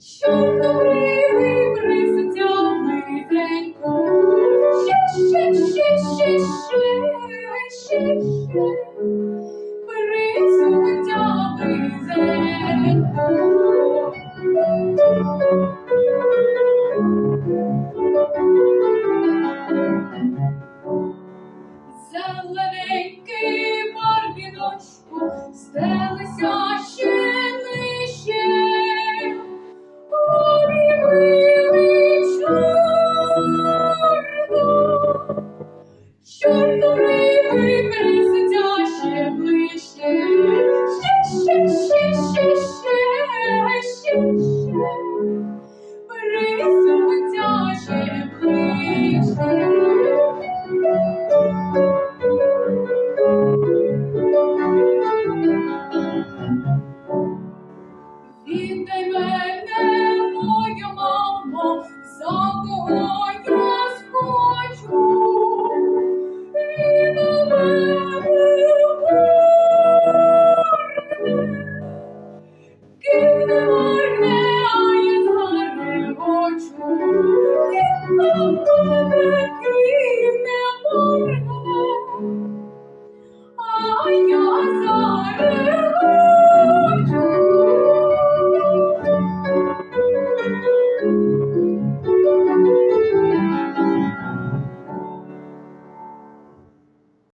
що коли присуття митенько, ще, ще, ще, ще, ще, ще, ще, присуття митенько. Sure.